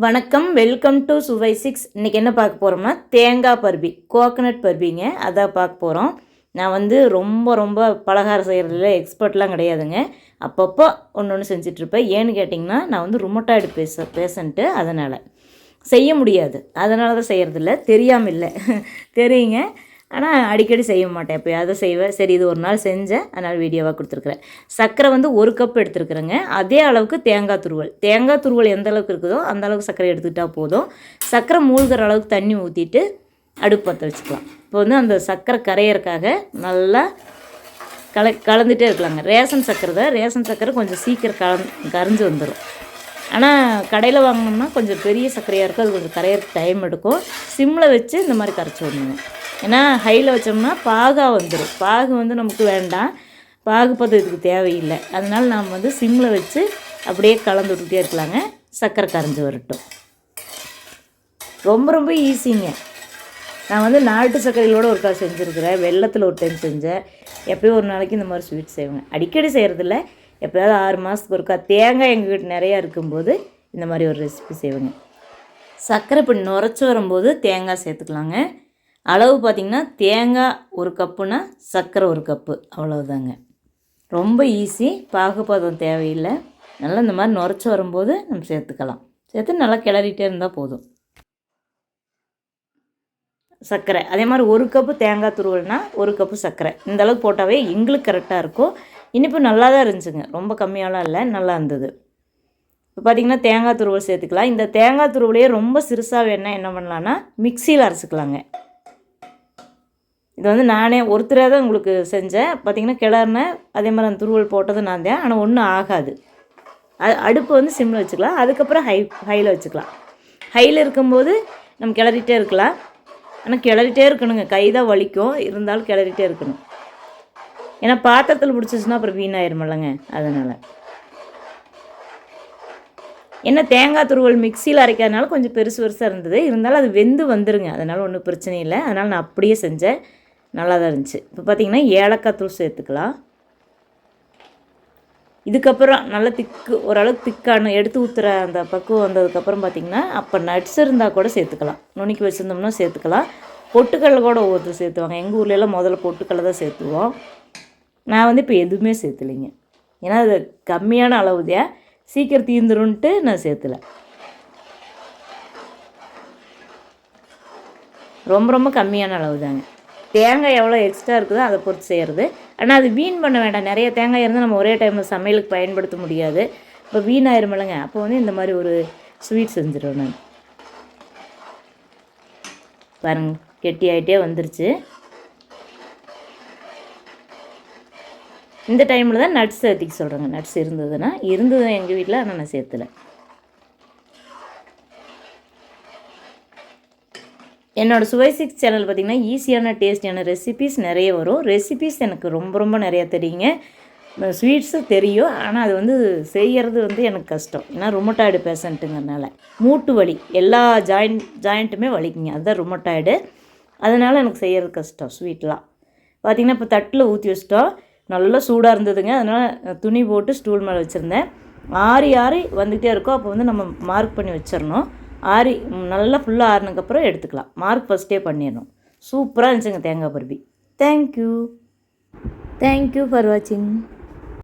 வணக்கம் welcome to சுவை six இன்றைக்கி என்ன பார்க்க போகிறோம்னா தேங்காய் பருவி கோகனட் பருவிங்க அதான் பார்க்க போகிறோம் நான் வந்து ரொம்ப ரொம்ப பலகாரம் செய்கிறதுல எக்ஸ்பர்ட்லாம் கிடையாதுங்க. அப்பப்போ ஒன்று ஒன்று செஞ்சிட்ருப்பேன் ஏன்னு கேட்டிங்கன்னா நான் வந்து ருமட்டாய்டு பேச பேஷண்ட்டு அதனால். செய்ய முடியாது. அதனால தான் செய்கிறதில்ல தெரியாமல் இல்லை. தெரியுங்க. ஆனால் அடிக்கடி செய்ய மாட்டேன். எப்போயாவது செய்வேன். சரி இது ஒரு நாள் செஞ்சேன். அதனால் வீடியோவாக கொடுத்துருக்குறேன். சர்க்கரை வந்து ஒரு கப் எடுத்துருக்குறேங்க. அதே அளவுக்கு தேங்காய் துருவல். தேங்காய் துருவல் எந்த அளவுக்கு இருக்குதோ அந்த அளவுக்கு சர்க்கரை எடுத்துக்கிட்டால் போதும். சர்க்கரை மூழ்கிற அளவுக்கு தண்ணி ஊற்றிட்டு அடுப்பு பற்ற வச்சுக்கலாம். இப்போ வந்து அந்த சர்க்கரை கரையிறக்காக நல்லா கல கலந்துகிட்டே இருக்கலாங்க. ரேஷன் சர்க்கரை தான். ரேஷன் சர்க்கரை கொஞ்சம் சீக்கிரம் கலந் கரைஞ்சி வந்துடும் ஆனால் கடையில் வாங்கினோம்னா கொஞ்சம் பெரிய சர்க்கரையாக இருக்கும். அது கொஞ்சம் கரையிறதுக்கு டைம் எடுக்கும். சிம்மில் வச்சு இந்த மாதிரி கரைச்சி விடணுங்க. ஏன்னா ஹையில் வச்சோம்னா பாகா வந்துடும் பாகு வந்து நமக்கு வேண்டாம். பாகு பதத்துக்கு தேவையில்லை. அதனால் நாம் வந்து சிம்மில் வச்சு அப்படியே கலந்து விட்டுட்டே இருக்கலாங்க. சர்க்கரை கரைஞ்சி வரட்டும். ரொம்ப ரொம்ப ஈஸிங்க. நான் வந்து நாட்டு சர்க்கரையிலோட ஒருக்கா செஞ்சுருக்கிறேன். வெள்ளத்தில் ஒரு டைம் செஞ்சேன். எப்போயும் ஒரு நாளைக்கு இந்த மாதிரி ஸ்வீட் செய்வேங்க அடிக்கடி செய்கிறதில்ல எப்போயாவது ஆறு மாதத்துக்கு ஒருக்கா தேங்காய் எங்கள் வீட்டு நிறையா இருக்கும்போது இந்த மாதிரி ஒரு ரெசிபி செய்வேங்க. சர்க்கரை இப்படி நுரைச்சி வரும்போது தேங்காய் சேர்த்துக்கலாங்க. அளவு பார்த்திங்கன்னா தேங்காய் ஒரு கப்புனா சர்க்கரை ஒரு கப்பு அவ்வளோதாங்க ரொம்ப ஈஸி பாகுபதம் தேவையில்லை. நல்லா இந்த மாதிரி நுரைச்சி வரும்போது நம்ம சேர்த்துக்கலாம். சேர்த்து நல்லா கிளறிட்டே இருந்தால் போதும். சர்க்கரை அதே மாதிரி ஒரு கப்பு தேங்காய் துருவல்னா ஒரு கப்பு சர்க்கரை. இந்த அளவுக்கு போட்டாவே எங்களுக்கு கரெக்டாக இருக்கும். இனிப்பு நல்லா தான் இருந்துச்சுங்க. ரொம்ப கம்மியாலாம் இல்லை நல்லா இருந்தது. இப்போ பார்த்திங்கன்னா தேங்காய் துருவல் சேர்த்துக்கலாம். இந்த தேங்காய் துருவலையே ரொம்ப சிறுசாக வேணால் என்ன பண்ணலான்னா மிக்சியில் அரைச்சிக்கலாங்க. இது வந்து நானே ஒருத்தராக தான் உங்களுக்கு செஞ்சேன். பார்த்திங்கன்னா கிளறினேன் அதே மாதிரி அந்த துருவல் போட்டதும் நான் தான். ஆனால் ஒன்றும் ஆகாது. அது அடுப்பு வந்து சிம்மில் வச்சுக்கலாம். அதுக்கப்புறம் ஹை ஹையில் வச்சுக்கலாம். ஹையில் இருக்கும்போது நம்ம கிளறிட்டே இருக்கலாம். ஆனால் கிளறிட்டே இருக்கணுங்க. கை தான் வலிக்கும். இருந்தாலும் கிளறிட்டே இருக்கணும். ஏன்னா பாத்திரத்தில் பிடிச்சிச்சுன்னா அப்புறம் வீணாயிருமில்லங்க அதனால். என்ன தேங்காய் துருவல் மிக்சியில் அரைக்கிறதுனால கொஞ்சம் பெருசு பெருசாக இருந்தது. இருந்தாலும் அது வெந்து வந்துருங்க. அதனால் ஒன்றும் பிரச்சனை இல்லை. அதனால் நான் அப்படியே செஞ்சேன். நல்லா தான் இருந்துச்சு. இப்போ பார்த்திங்கன்னா ஏலக்காய் தூள் சேர்த்துக்கலாம். இதுக்கப்புறம் நல்லா திக்கு ஓரளவுக்கு திக்கான எடுத்து ஊற்றுற அந்த பக்குவம் வந்ததுக்கப்புறம் பார்த்திங்கன்னா அப்போ நட்ஸ் இருந்தால் கூட சேர்த்துக்கலாம். நுணுக்கி வச்சுருந்தோம்னா சேர்த்துக்கலாம். பொட்டுக்கடலை கூட ஒவ்வொருத்தர் சேர்த்துவாங்க. எங்கள் ஊர்லெலாம் முதல்ல பொட்டுக்கடலை தான் சேர்த்துவோம். நான் வந்து இப்போ எதுவுமே சேர்த்துலைங்க. ஏன்னா அது கம்மியான அளவு தான் சீக்கிரம் தீந்துருன்ட்டு நான் சேர்த்துல. ரொம்ப ரொம்ப கம்மியான அளவு தாங்க தேங்காய் எவ்வளோ எக்ஸ்ட்ரா இருக்குதோ அதை பொறுத்து செய்கிறது ஆனால் அது வீண் பண்ண வேண்டாம். நிறைய தேங்காய் இருந்தால் நம்ம ஒரே டைமில் சமையலுக்கு பயன்படுத்த முடியாது. இப்போ வீணாயிருமில்லைங்க அப்போ வந்து இந்த மாதிரி ஒரு ஸ்வீட் செஞ்சிடுவேன் நான். பாருங்க கெட்டி ஆகிட்டே வந்துருச்சு. இந்த டைமில் தான் நட்ஸ் சேர்த்திக்க சொல்கிறேங்க நட்ஸ் இருந்ததுன்னா இருந்தது எங்கள் வீட்டில் ஆனால் நான் சேர்த்துல. என்னோடய சுவை சிக்ஸ் சேனல் பார்த்திங்கன்னா ஈஸியான டேஸ்டியான ரெசிபீஸ் நிறைய வரும். ரெசிபீஸ் எனக்கு ரொம்ப ரொம்ப நிறையா தெரியுங்க. ஸ்வீட்ஸும் தெரியும். ஆனால் அது வந்து செய்கிறது வந்து எனக்கு கஷ்டம். ஏன்னா ருமட்டாய்டு பேஷண்ட்டுங்கிறனால மூட்டு வலி. எல்லா ஜாயிண்ட் ஜாயிண்ட்டுமே வலிக்குங்க. அதுதான் ருமட்டாய்டு அதனால் எனக்கு செய்கிறது கஷ்டம் ஸ்வீட்லாம் பார்த்திங்கன்னா இப்போ தட்டில் ஊற்றி வச்சிட்டோம். நல்லா சூடாக இருந்ததுங்க. அதனால் துணி போட்டு ஸ்டூல் மேலே வச்சுருந்தேன். ஆறி ஆறி வந்துகிட்டே இருக்கோம். அப்போ வந்து நம்ம மார்க் பண்ணி வச்சிடணும். ஆறி நல்லா ஃபுல்லாக ஆறினதுக்கப்புறம் எடுத்துக்கலாம். மார்க் ஃபஸ்ட்டே பண்ணிடணும். சூப்பராக இருந்துச்சுங்க தேங்காய் பருப்பி. தேங்க்யூ தேங்க்யூ ஃபார் வாட்சிங்